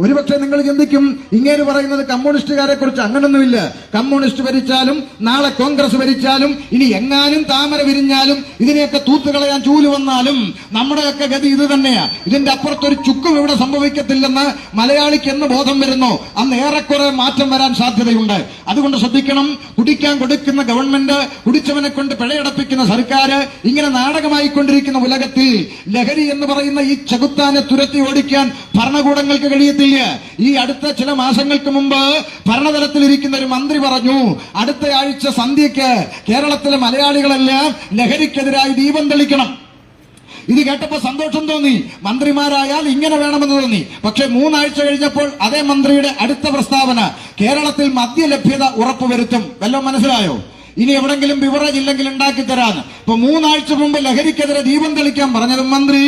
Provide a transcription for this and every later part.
ഒരുപക്ഷെ നിങ്ങൾ ചിന്തിക്കും ഇങ്ങനെ പറയുന്നത് കമ്മ്യൂണിസ്റ്റുകാരെ കുറിച്ച് അങ്ങനൊന്നുമില്ല. കമ്മ്യൂണിസ്റ്റ് ഭരിച്ചാലും നാളെ കോൺഗ്രസ് ഭരിച്ചാലും ഇനി എങ്ങാനും താമര വിരിഞ്ഞാലും ഇതിനെയൊക്കെ തൂത്തുകളയാൻ ചൂൽ വന്നാലും നമ്മുടെയൊക്കെ ഗതി ഇത് തന്നെയാ. ഇതിന്റെ അപ്പുറത്തൊരു ചുക്കും ഇവിടെ സംഭവിക്കത്തില്ലെന്ന് മലയാളിക്ക് എന്ന് ബോധം വരുന്നു. അന്ന് ഏറെക്കുറെ മാറ്റം വരാൻ സാധ്യതയുണ്ട്. അതുകൊണ്ട് ശ്രദ്ധിക്കണം കുടിക്കാൻ കൊടുക്കുന്ന ഗവൺമെന്റ് കുടിച്ചവനെ കൊണ്ട് പിഴയടപ്പിക്കുന്ന സർക്കാർ ഇങ്ങനെ നാടകമായിക്കൊണ്ടിരിക്കുന്ന ഉലകത്തിൽ ലഹരി എന്ന് പറയുന്ന ഈ ചകുത്താനെ തുരത്തി ഓടിക്കാൻ ഭരണകൂടങ്ങൾക്ക് കഴിയത്തില്ല. ഈ അടുത്ത ചില മാസങ്ങൾക്ക് മുമ്പ് ഭരണതലത്തിൽ ഇരിക്കുന്ന ഒരു മന്ത്രി പറഞ്ഞു അടുത്ത ആഴ്ച സന്ധ്യയ്ക്ക് കേരളത്തിലെ മലയാളികളെല്ലാം ലഹരിക്കെതിരായി ദീപം തെളിക്കണം. ഇത് കേട്ടപ്പോ സന്തോഷം തോന്നി. മന്ത്രിമാരായാൽ ഇങ്ങനെ വേണമെന്ന് തോന്നി. പക്ഷെ മൂന്നാഴ്ച കഴിഞ്ഞപ്പോൾ അതേ മന്ത്രിയുടെ അടുത്ത പ്രസ്താവന കേരളത്തിൽ മദ്യലഭ്യത ഉറപ്പുവരുത്തും. വല്ലതും മനസ്സിലായോ? ഇനി എവിടെങ്കിലും ബിവറേജ് ഇല്ലെങ്കിൽ ഉണ്ടാക്കി തരാന്ന്. ഇപ്പൊ മൂന്നാഴ്ച മുമ്പ് ലഹരിക്കെതിരെ ദീപം തെളിക്കാൻ പറഞ്ഞതും മന്ത്രി.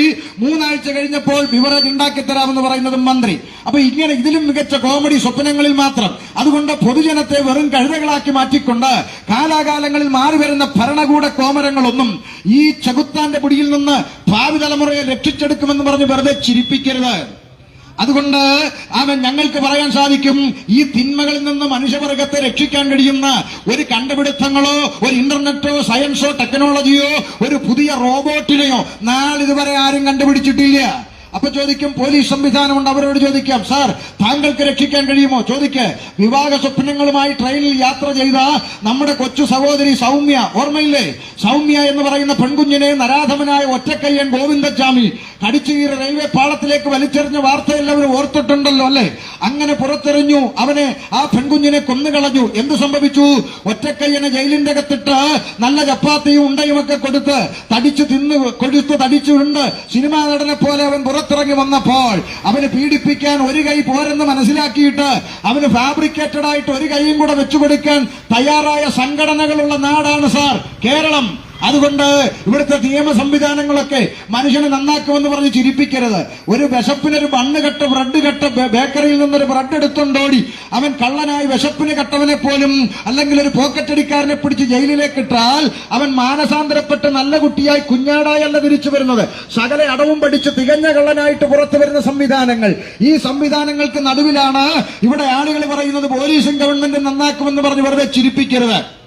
മൂന്നാഴ്ച കഴിഞ്ഞപ്പോൾ ബിവറേജ് ഉണ്ടാക്കി തരാമെന്ന് പറയുന്നതും മന്ത്രി. അപ്പൊ ഇങ്ങനെ ഇതിലും മികച്ച കോമഡി സ്വപ്നങ്ങളിൽ മാത്രം. അതുകൊണ്ട് പൊതുജനത്തെ വെറും കഴുതകളാക്കി മാറ്റിക്കൊണ്ട് കാലാകാലങ്ങളിൽ മാറി വരുന്ന ഭരണകൂട കോമരങ്ങളൊന്നും ഈ ചകുത്താന്റെ പിടിയിൽ നിന്ന് ഭാവി തലമുറയെ രക്ഷിച്ചെടുക്കുമെന്ന് പറഞ്ഞ് വെറുതെ ചിരിപ്പിക്കരുത്. അതുകൊണ്ട് അവൻ ഞങ്ങൾക്ക് പറയാൻ സാധിക്കും ഈ തിന്മകളിൽ നിന്ന് മനുഷ്യവർഗത്തെ രക്ഷിക്കാൻ കഴിയുന്ന ഒരു കണ്ടുപിടുത്തങ്ങളോ ഒരു ഇന്റർനെറ്റോ സയൻസോ ടെക്നോളജിയോ ഒരു പുതിയ റോബോട്ടിനെയോ നാളിതുവരെ ആരും കണ്ടുപിടിച്ചിട്ടില്ല. അപ്പൊ ചോദിക്കും പോലീസ് സംവിധാനമുണ്ട്? അവരോട് ചോദിക്കാം സാർ താങ്കൾക്ക് രക്ഷിക്കാൻ കഴിയുമോ? ചോദിക്ക് വിവാഹ സ്വപ്നങ്ങളുമായി ട്രെയിനിൽ യാത്ര ചെയ്ത നമ്മുടെ കൊച്ചു സഹോദരി സൗമ്യ ഓർമ്മയില്ലേ? സൗമ്യ എന്ന് പറയുന്ന പെൺകുഞ്ഞിനെ നരാധമനായ ഒറ്റക്കയ്യൻ ഗോവിന്ദസ്വാമി കടിച്ചുകീറ റെയിൽവേ പാളത്തിലേക്ക് വലിച്ചെറിഞ്ഞ വാർത്ത എല്ലാവരും ഓർത്തിട്ടുണ്ടല്ലോ അല്ലെ? അങ്ങനെ പുറത്തെറിഞ്ഞു അവനെ ആ പെൺകുഞ്ഞിനെ കൊന്നുകളഞ്ഞു. എന്ത് സംഭവിച്ചു? ഒറ്റക്കയ്യനെ ജയിലിന്റെ അകത്തിട്ട് നല്ല ചപ്പാത്തിയും ഉണ്ടയുമൊക്കെ കൊടുത്ത് തടിച്ചു തിന്ന് കൊടുത്ത് തടിച്ചുണ്ട്. സിനിമാ നടനെ പോലെ അവൻ പുറത്തിറങ്ങി വന്നപ്പോൾ അവന് പീഡിപ്പിക്കാൻ ഒരു കൈ പോരെന്ന് മനസ്സിലാക്കിയിട്ട് അവന് ഫാബ്രിക്കേറ്റഡ് ആയിട്ട് ഒരു കൈയും കൂടെ വെച്ചു കൊടുക്കാൻ തയ്യാറായ സംഘടനകളുള്ള നാടാണ് സാർ കേരളം. അതുകൊണ്ട് ഇവിടുത്തെ നിയമ സംവിധാനങ്ങളൊക്കെ മനുഷ്യനെ നന്നാക്കുമെന്ന് പറഞ്ഞ് ചിരിപ്പിക്കരുത്. ഒരു വിശപ്പിനൊരു ബണ്ണ് കെട്ട ബ്രെഡ് കെട്ട ബേക്കറിയിൽ നിന്നൊരു ബ്രെഡ് എടുത്തുണ്ടോടി. അവൻ കള്ളനായി വിശപ്പിന് കെട്ടവനെ പോലും അല്ലെങ്കിൽ ഒരു പോക്കറ്റടിക്കാരനെ പിടിച്ച് ജയിലിലേക്ക് ഇട്ടാൽ അവൻ മാനസാന്തരപ്പെട്ട് നല്ല കുട്ടിയായി കുഞ്ഞാടായല്ല തിരിച്ചു വരുന്നത്. സകല അടവും പഠിച്ച് തികഞ്ഞ കള്ളനായിട്ട് പുറത്തു വരുന്ന സംവിധാനങ്ങൾ. ഈ സംവിധാനങ്ങൾക്ക് നടുവിലാണ് ഇവിടെ ആളുകൾ പറയുന്നത് പോലീസും ഗവൺമെന്റും നന്നാക്കുമെന്ന് പറഞ്ഞ് വെറുതെ ചിരിപ്പിക്കരുത്.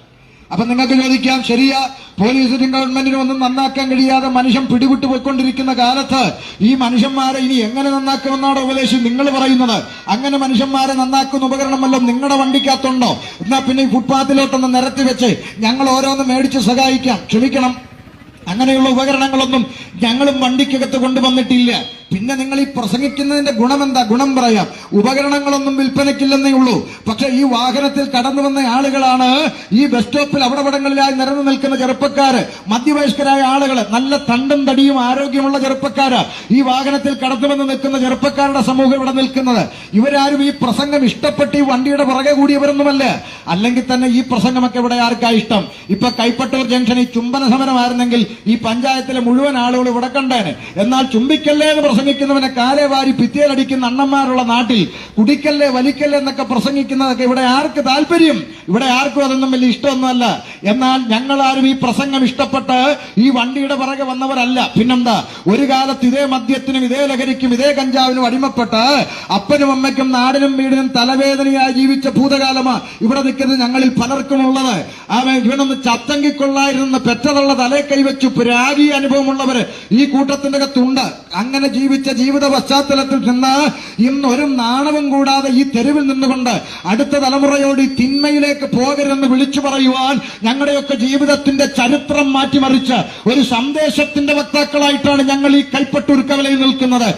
അപ്പൊ നിങ്ങൾക്ക് ചോദിക്കാം ശരിയാ? പോലീസിനും ഗവൺമെന്റിനും ഒന്നും നന്നാക്കാൻ കഴിയാതെ മനുഷ്യൻ പിടിവിട്ട് പോയിക്കൊണ്ടിരിക്കുന്ന കാലത്ത് ഈ മനുഷ്യന്മാരെ ഇനി എങ്ങനെ നന്നാക്കുമെന്നാണ് ഉപദേശം നിങ്ങൾ പറയുന്നത്? അങ്ങനെ മനുഷ്യന്മാരെ നന്നാക്കുന്ന ഉപകരണം വല്ലതും നിങ്ങളുടെ വണ്ടിക്കകത്തുണ്ടോ? എന്നാ പിന്നെ ഈ ഫുട്പാത്തിലോട്ടൊന്ന് നിരത്തി വെച്ച് ഞങ്ങൾ ഓരോന്ന് മേടിച്ച് സഹായിക്കാം ക്ഷമിക്കണം. അങ്ങനെയുള്ള ഉപകരണങ്ങളൊന്നും ഞങ്ങളും വണ്ടിക്കകത്ത് കൊണ്ടുവന്നിട്ടില്ല. പിന്നെ നിങ്ങൾ ഈ പ്രസംഗിക്കുന്നതിന്റെ ഗുണം എന്താ ഗുണം പറയാം. ഉപകരണങ്ങളൊന്നും വിൽപ്പനയ്ക്കില്ലെന്നേ ഉള്ളൂ. പക്ഷെ ഈ വാഹനത്തിൽ കടന്നു വന്ന ആളുകളാണ് ഈ ബസ് സ്റ്റോപ്പിൽ അവിടപടങ്ങളിലായി നിരന്നു നിൽക്കുന്ന ചെറുപ്പക്കാര്. മധ്യവയസ്കരായ ആളുകൾ നല്ല തണ്ടും തടിയും ആരോഗ്യമുള്ള ചെറുപ്പക്കാര്. ഈ വാഹനത്തിൽ കടന്നു വന്ന് നിൽക്കുന്ന ചെറുപ്പക്കാരുടെ സമൂഹം ഇവിടെ നിൽക്കുന്നത്. ഇവരാരും ഈ പ്രസംഗം ഇഷ്ടപ്പെട്ട് ഈ വണ്ടിയുടെ പുറകെ കൂടിയവരൊന്നുമല്ല. അല്ലെങ്കിൽ തന്നെ ഈ പ്രസംഗമൊക്കെ ഇവിടെ ആർക്കാ ഇഷ്ടം? ഇപ്പൊ കൈപ്പട്ടൂർ ജംഗ്ഷൻ ഈ ചുംബന സമരമായിരുന്നെങ്കിൽ ഈ പഞ്ചായത്തിലെ മുഴുവൻ ആളുകൾ ഇവിടെ കണ്ടേനെ. എന്നാൽ ചുംബിക്കല്ലേ എന്ന് പ്രസംഗിക്കുന്നവനെ കാലെ വാരി ഭിത്തിയിലടിക്കുന്ന അണ്ണന്മാരുള്ള നാട്ടിൽ കുടിക്കല്ലേ വലിക്കല്ലേ എന്നൊക്കെ പ്രസംഗിക്കുന്നതൊക്കെ ഇവിടെ ആർക്ക് താല്പര്യം? ഇവിടെ ആർക്കും അതൊന്നും വലിയ ഇഷ്ടമൊന്നുമല്ല. എന്നാൽ ഞങ്ങൾ ആരും ഈ പ്രസംഗം ഇഷ്ടപ്പെട്ട് ഈ വണ്ടിയുടെ പിറകെ വന്നവരല്ല. പിന്നെന്താ? ഒരു കാലത്ത് ഇതേ മദ്യത്തിനും ഇതേ ലഹരിക്കും ഇതേ കഞ്ചാവിനും അടിമപ്പെട്ട് അപ്പനും അമ്മയ്ക്കും നാടിനും വീടിനും തലവേദനയായി ജീവിച്ച ഭൂതകാലമാ ഇവിടെ നിൽക്കുന്നത് ഞങ്ങളിൽ പലർക്കും ഉള്ളത് അവൻ ഇവനൊന്ന് ചത്തങ്കിക്കൊള്ളായിരുന്ന പെറ്റതുള്ള തലേ കൈവച്ചു പുരാഗി അനുഭവമുള്ളവര് ഈ കൂട്ടത്തിന്റെ അകത്തുണ്ട്. അങ്ങനെ ജീവിച്ച ജീവിത പശ്ചാത്തലത്തിൽ നിന്ന് ഇന്ന് ഒരു നാണവും കൂടാതെ ഈ തെരുവിൽ നിന്നുകൊണ്ട് അടുത്ത തലമുറയോട് ഈ തിന്മയിലേക്ക് പോകരുതെന്ന് വിളിച്ചു പറയുവാൻ ഞങ്ങളുടെയൊക്കെ ജീവിതത്തിന്റെ ചരിത്രം മാറ്റിമറിച്ച് ഒരു സന്ദേശത്തിന്റെ വക്താക്കളായിട്ടാണ് ഞങ്ങൾ ഈ കൈപ്പട്ടൂർ കവലയിൽ നിൽക്കുന്നത്.